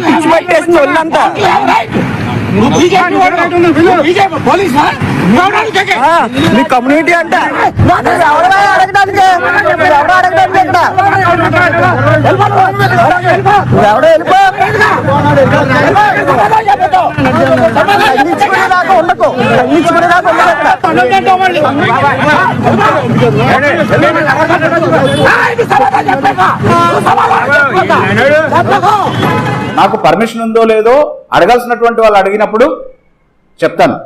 పిచ్చి పట్టేసింది ఒళ్ళంతా మీ కమ్యూనిటీ అంటే ఎవడో వెళ్ళిపో ఉండకు తగ్గించుకునేదాకా ఉండదు ఇక్కడ నాకు పర్మిషన్ ఉందో లేదో అడగాల్సినటువంటి వాళ్ళు అడిగినప్పుడు చెప్తాను.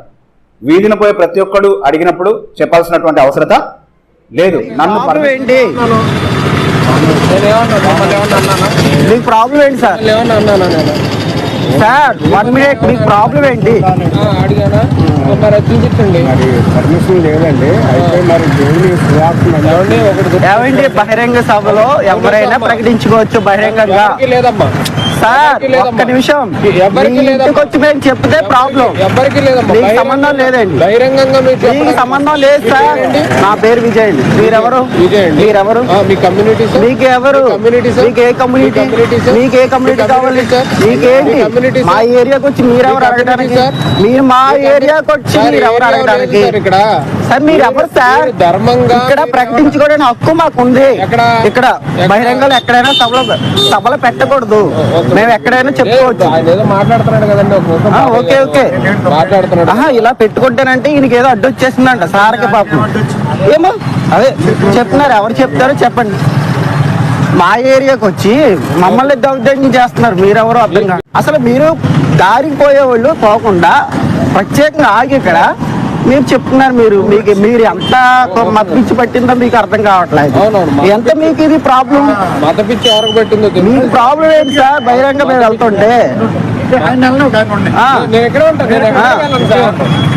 వీధిన పోయే ప్రతి ఒక్కడు అడిగినప్పుడు చెప్పాల్సినటువంటి అవసరత లేదు. నన్ను ప్రాబ్లం ఏంటి? మీకు ప్రాబ్లం ఏంటి సార్? సార్ వన్ మినిట్ మీకు ప్రాబ్లం ఏంటి? ఏమండి ఒకటి ఏమండి బహిరంగ సభలో ఎవరైనా ప్రకటించుకోవచ్చు బహిరంగంగా? లేదమ్మా? సార్. ఒక్క నిమిషం. ఇంటికి మేము చెప్తే ప్రాబ్లం. ఎవరికి సంబంధం లేదండి. బహిరంగంగా మీకు సంబంధం లేదు సార్? నా పేరు విజయ్ అండి. మీరెవరు? విజయ్ అండి. మీరెవరు? మీ కమ్యూనిటీ మీకు ఎవరు? మీకు ఏ కమ్యూనిటీ మీకు ఏ కమ్యూనిటీ కావాలి? మీకేంటి మీ ఏరియాకి వచ్చి మీరెవరు అడగడానికి? సార్ మీరు మా ఏరియాకి వచ్చి సార్, మీరు ఎవరు ఏరియా లేదు అడగడానికి సార్ ఇక్కడ. సార్ మీరు ఎవరు సార్? ధర్మంగా ఇక్కడ ప్రకటించుకోవడానికి హక్కు మాకు ఉంది ఎక్కడ? ఇక్కడ? బహిరంగంలో ఎక్కడైనా సభలో సభలో పెట్టకూడదు. మేము ఎక్కడైనా చెప్పుకోవచ్చు. మాట్లాడుతున్నాడు కదండి ఓకే, ఓకే. మాట్లాడుతున్నాడు. ఆహా ఇలా పెట్టుకుంటానంటే ఈయనకి ఏదో అడ్డు వచ్చేసిందంట సార్కి పాపం. ఏమో అదే చెప్తున్నారు ఎవరు చెప్తారో చెప్పండి. మా ఏరియాకి వచ్చి మమ్మల్ని దౌర్జన్యం చేస్తున్నారు మీరెవరో అర్థం కాదు అసలు మీరు దారికి పోయేవాళ్ళు పోకుండా ప్రత్యేకంగా ఆగి ఇక్కడ మీరు చెప్తున్నారు మీరు మీకు మీరు ఎంత మప్పించి పట్టిందో మీకు అర్థం కావట్లేదు. ఎంత మీకు ఇది ప్రాబ్లం మత పిచ్చి ఎవరికి పెట్టిందో మీకు ప్రాబ్లం ఏంటి సార్? బహిరంగ మీరు వెళ్తుంటే.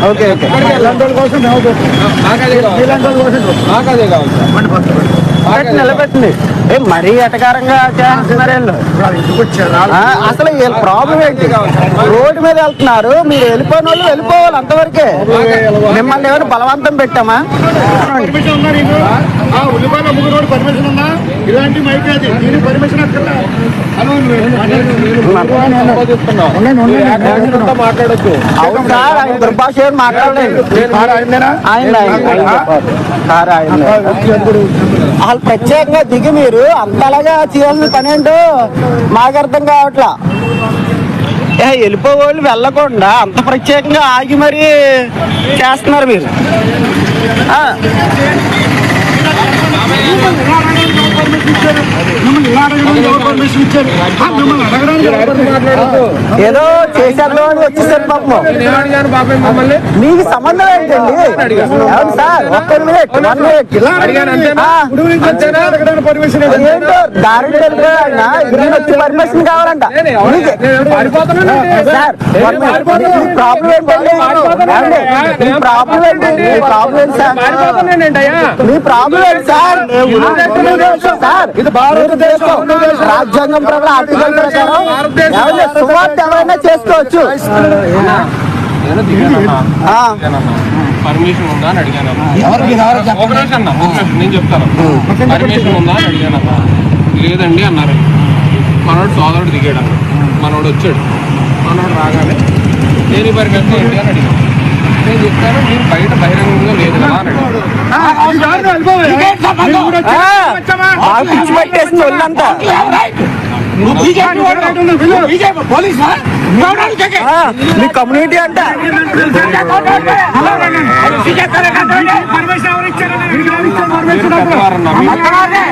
Okay okay. నాకు అదే పెట్టి నిలబెట్టండి ఏ మరీ ఎటకారంగా చేస్తున్నారు వీళ్ళు. ఆ, అసలు వీళ్ళ ప్రాబ్లం ఏంటి? రోడ్డు మీద వెళ్తున్నారు. మీరు వెళ్ళిపోయిన వాళ్ళు వెళ్ళిపోవాలి అంతవరకే. మిమ్మల్ని ఏమైనా బలవంతం పెట్టామా? ఉల్లిపాయలు పర్మిషన్ ఉందా? ఇలాంటి దీనికి పర్మిషన్ అక్కర్లే హలో అవును సార్ ఆయన దుర్భాష ఏం మాట్లాడలేదు ఆయన ఆయన సార్ ఆయన వాళ్ళు ప్రత్యేకంగా దిగి మీరు అంతలాగా చేయాల్సిన పని ఏంటో మాకు అర్థం కావట్లా. ఏ వెళ్ళిపోవాళ్ళు వెళ్ళకుండా అంత ప్రత్యేకంగా ఆగి మరీ చేస్తున్నారు మీరు. ఏదో చేసేద్దాం అని వచ్చేసారు పాపం. మీకు సంబంధం ఏంటండి? అవును సార్ ఒక్క మినిట్ వన్ మినిట్ ఏంటో దారిని వచ్చి పర్మిషన్ కావాలంట? సార్ ప్రాబ్లం ఏంటండి? మీ ప్రాబ్లం ఏంటి? మీ ప్రాబ్లం ఏంటి సార్? మీ ప్రాబ్లం ఏంటి సార్? సార్ ఇది భారతదేశం రాజ్యాంగం ప్రకారం ఆర్టికల్ ప్రకారం? సువార్త ఎవరైనా చేసుకోవచ్చు పర్మిషన్ ఉందా అని అడిగాను ఒక నిమిషం అన్న, ఒక నిమిషం, నేను చెప్తాను పర్మిషన్ ఉందా అని అడిగాను అన్న. లేదండి అన్నారు మనోడు సోదరుడు దిగాడు అన్న. మనోడు వచ్చాడు మనోడు రాగానే నేను పర్మిషన్ ఏంటి అని అడిగాను నేను చెప్తాను మీరు బయట బహిరంగంగా లేదు కదా అని అడిగాను బాగా పిచ్చి పట్టేసింది ఒళ్ళంతా ఆ, మీ కమ్యూనిటీ అంట.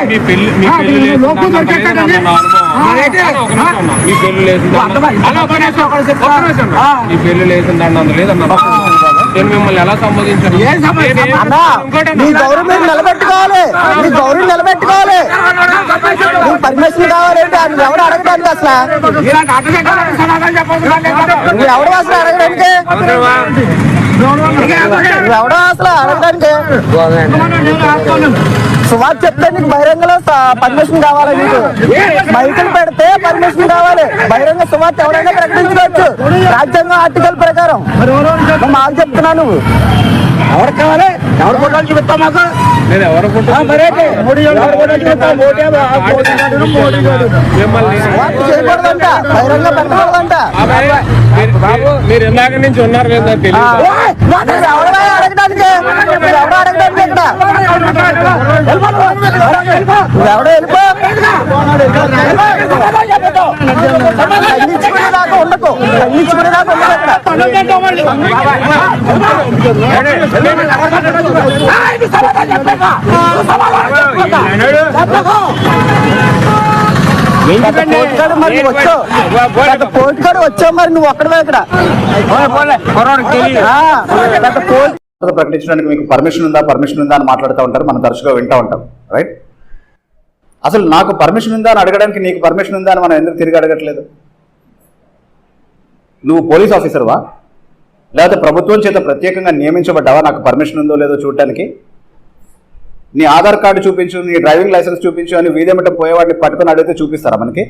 మీ- పెళ్ళి మీ. మీ మీ లేదన్న నేను మిమ్మల్ని ఎలా సంబోధించాను. గౌరవం మీరు నిలబెట్టుకోవాలి. మీ గౌరవం నిలబెట్టుకోవాలి. మీకు పర్మిషన్ కావాలంటే ఆయన ఎవరు అడగడానికి అసలు? నువ్వు ఎవడు అసలు అడగడానికి? నువ్వు ఎవడో అసలు అడగడానికి? సుమారు చెప్తే నీకు బహిరంగలో పర్మిషన్ కావాలి నీకు. మైకులు పెడితే పర్మిషన్ కావాలి. బహిరంగ సుమార్తె ఎవరైనా ప్రకటించుకోవచ్చు రాజ్యాంగం ఆర్టికల్ ప్రకారం. మాకు చెప్తున్నా నువ్వు. ఎవరికి కావాలి? ఎవరు ఫోటోలు చూపిస్తాం మాకు? ఎవరు? ఎవరు చేయకూడదంట. బహిరంగ పెట్టకూడదంట. అబ్బాయి, మీరు- ఇందాక నుంచి ఉన్నారు కదా తెలియదు. ఎవడో వెళ్ళిపో. ఖండించుకునేదాకా ఉండకు. ఖండించుకునేదాకా ఉండదు నువ్వు వచ్చావు. మరి ఒక్కడవే ఇక్కడ. ప్రకటించడానికి మీకు పర్మిషన్ ఉందా? పర్మిషన్ ఉందా అని మాట్లాడుతూ ఉంటారు. మనం తరచుగా వింటూ ఉంటాం. రైట్ అసలు నాకు పర్మిషన్ ఉందా అని అడగడానికి నీకు పర్మిషన్ ఉందా అని మనం ఎందుకు తిరిగి అడగట్లేదు? నువ్వు పోలీస్ ఆఫీసర్వా లేకపోతే ప్రభుత్వం చేత ప్రత్యేకంగా నియమించబడ్డావా? నాకు పర్మిషన్ ఉందో లేదో చూడటానికి? నీ ఆధార్ కార్డు చూపించు నీ డ్రైవింగ్ లైసెన్స్ చూపించు అని వీధేమిట పోయేవాడిని పట్టుకుని అడిగితే చూపిస్తారా మనకి?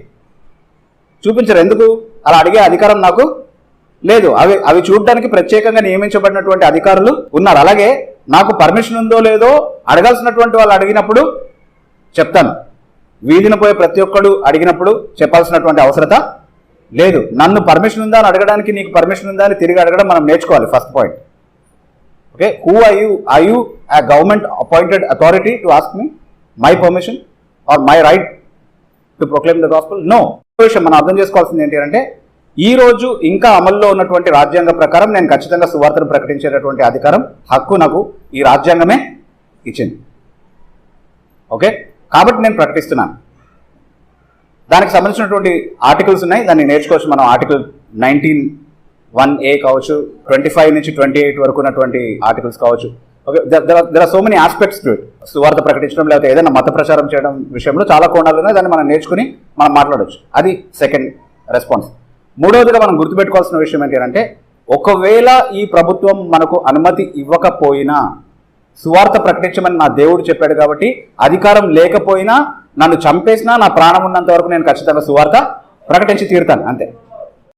చూపించరు. ఎందుకు? అలా అడిగే అధికారం నాకు లేదు. అవి అవి చూడడానికి ప్రత్యేకంగా నియమించబడినటువంటి అధికారులు ఉన్నారు. అలాగే నాకు పర్మిషన్ ఉందో లేదో అడగాల్సినటువంటి వాళ్ళు అడిగినప్పుడు చెప్తాను. వీధిన పోయే ప్రతి ఒక్కడు అడిగినప్పుడు చెప్పాల్సినటువంటి అవసరత లేదు. నన్ను పర్మిషన్ ఉందా అని అడగడానికి నీకు పర్మిషన్ ఉందా అని తిరిగి అడగడం మనం నేర్చుకోవాలి. First point. Okay who I you I you a government appointed authority to ask me my permission or my right to proclaim the gospel no విషయం మనం అర్థం చేసుకోవాల్సింది ఏంటి అంటే ఈ రోజు ఇంకా అమల్లో ఉన్నటువంటి రాజ్యాంగ ప్రకారం నేను ఖచ్చితంగా సువార్తను ప్రకటించేటటువంటి అధికారం హక్కు నాకు ఈ రాజ్యాంగమే ఇచ్చింది. ఓకే కాబట్టి నేను ప్రకటిస్తున్నాను. దానికి సంబంధించినటువంటి ఆర్టికల్స్ ఉన్నాయి. దాన్ని నేర్చుకోవచ్చు మనం ఆర్టికల్ నైన్టీన్ వన్ ఏ కావచ్చు ట్వంటీ ఫైవ్ నుంచి ట్వంటీ ఎయిట్ వరకు ఉన్నటువంటి ఆర్టికల్స్ కావచ్చు. Okay there are so many aspects to it సువార్త ప్రకటించడం లేకపోతే ఏదైనా మత ప్రచారం చేయడం విషయంలో చాలా కోణాలు ఉన్నాయి దాన్ని మనం నేర్చుకుని మనం మాట్లాడవచ్చు అది సెకండ్ రెస్పాన్స్ మూడవదిగా మనం గుర్తుపెట్టుకోవాల్సిన విషయం ఏంటి అంటే ఒకవేళ ఈ ప్రభుత్వం మనకు అనుమతి ఇవ్వకపోయినా సువార్త ప్రకటించమని నా దేవుడు చెప్పాడు కాబట్టి అధికారం లేకపోయినా నన్ను చంపేసినా నా ప్రాణం ఉన్నంత వరకు నేను ఖచ్చితంగా సువార్త ప్రకటించి తీరుతాను అంతే.